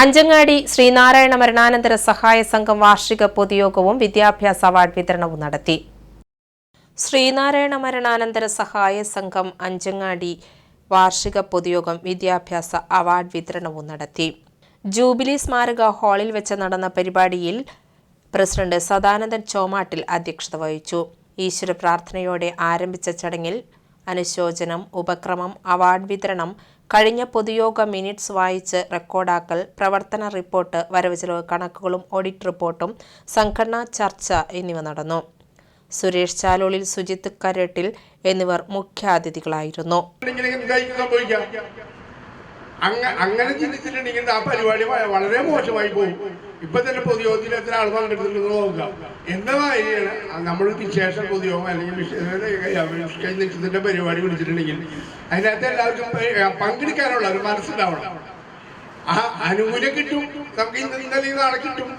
അഞ്ചങ്ങാടി ശ്രീനാരായണ മരണാനന്തര സഹായ സംഘം വാർഷിക പൊതുയോഗവും വിദ്യാഭ്യാസ അവാർഡ് വിതരണവും നടത്തി. ശ്രീനാരായണ മരണാനന്തര സഹായ സംഘം അഞ്ചങ്ങാടി വാർഷിക പൊതുയോഗം വിദ്യാഭ്യാസ അവാർഡ് വിതരണവും നടത്തി. ജൂബിലി സ്മാരക ഹാളിൽ വെച്ച് നടന്ന പരിപാടിയിൽ പ്രസിഡന്റ് സദാനന്ദൻ ചോമാട്ടിൽ അധ്യക്ഷത വഹിച്ചു. ഈശ്വര പ്രാർത്ഥനയോടെ ആരംഭിച്ച ചടങ്ങിൽ അനുശോചനം ഉപക്രമം അവാർഡ് വിതരണം കഴിഞ്ഞ പൊതുയോഗ മിനിറ്റ്സ് വായിച്ച് റെക്കോർഡാക്കൽ പ്രവർത്തന റിപ്പോർട്ട് വരവ് ചെലവ് കണക്കുകളും ഓഡിറ്റ് റിപ്പോർട്ടും സംഘടനാ ചർച്ച എന്നിവ നടന്നു. സുരേഷ് ചാലോളിൽ സുജിത്ത് കരട്ടിൽ എന്നിവർ മുഖ്യാതിഥികളായിരുന്നു. അങ്ങനെ ചിന്തിച്ചിട്ടുണ്ടെങ്കിൽ ആ പരിപാടി വളരെ മോശമായി പോകും ഇപ്പൊ തന്നെ പൊതുയോഗത്തിൽ എത്ര ആൾ പങ്കെടുത്തിട്ടുണ്ടെന്ന് നോക്കുക. എന്നതായിരിക്കണം നമ്മൾ വിശേഷ പൊതുയോഗം അല്ലെങ്കിൽ വിഷയത്തിന്റെ പരിപാടി വിളിച്ചിട്ടുണ്ടെങ്കിൽ അതിനകത്ത് എല്ലാവർക്കും പങ്കെടുക്കാനുള്ള ഒരു മനസ്സിലാവണം ആ അനുകൂലം കിട്ടും. നമുക്ക് ഇന്ന് ഇന്നലെ നാളെ കിട്ടും.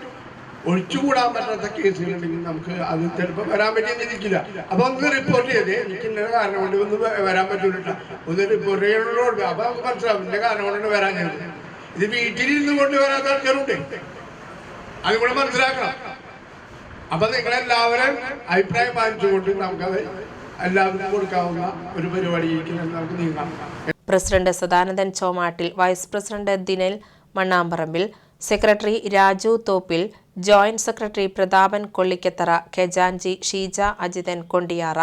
ഒഴിച്ചുകൂടാൻ പറ്റാത്ത കേസുകളുണ്ടെങ്കിൽ നമുക്ക് അത് ചിലപ്പോൾ വരാൻ പറ്റിയെന്നിരിക്കില്ല. അപ്പൊ ഒന്ന് റിപ്പോർട്ട് ചെയ്തേ. എനിക്ക് ഇന്ന കാരണം കൊണ്ട് ഒന്ന് വരാൻ പറ്റൂല ഒന്ന് റിപ്പോർട്ട് ചെയ്യണോട് അപ്പൊ നമുക്ക് മനസ്സിലാവും. ഇന്ന കാരണം കൊണ്ട് വരാൻ ഞാൻ ഇത് വീട്ടിലിരുന്ന് കൊണ്ട് വരാത്ത ആൾക്കാരുണ്ട്. അത് കൂടെ മനസ്സിലാക്കണം. അപ്പൊ നിങ്ങളെല്ലാവരും അഭിപ്രായം പാലിച്ചുകൊണ്ട് നമുക്കത് എല്ലാവർക്കും കൊടുക്കാവുന്ന ഒരു പരിപാടിയിലേക്ക് നമുക്ക് നീങ്ങാം. President Sadanandan Chomattil vice president Dinal Mannamparambil secretary Raju Thoppil joint secretary Prathapan Kollikkathara ഖജാൻജി Sheeja Ajithan Kondiyara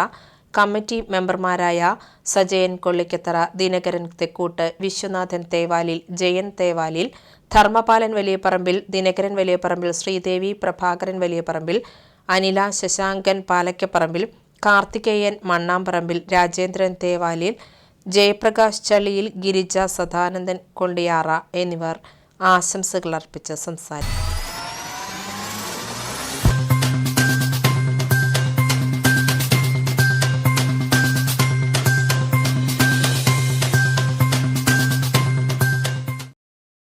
committee മെമ്പർമാരായ സജയൻ കൊള്ളിക്കത്തറ ദിനകരൻ തെക്കൂട്ട് വിശ്വനാഥൻ തേവാലിൽ ജയൻ തേവാലിൽ ധർമ്മപാലൻ വലിയപറമ്പിൽ ദിനകരൻ വലിയപറമ്പിൽ ശ്രീദേവി പ്രഭാകരൻ വലിയപറമ്പിൽ അനില ശശാങ്കൻ പാലക്കപ്പറമ്പിൽ കാർത്തികേയൻ മണ്ണാമ്പറമ്പിൽ രാജേന്ദ്രൻ തേവാലിൽ ജയപ്രകാശ് ചളിയിൽ ഗിരിജ സദാനന്ദൻ കൊണ്ടിയാറ എന്നിവർ ആശംസകൾ അർപ്പിച്ച് സംസാരിച്ചു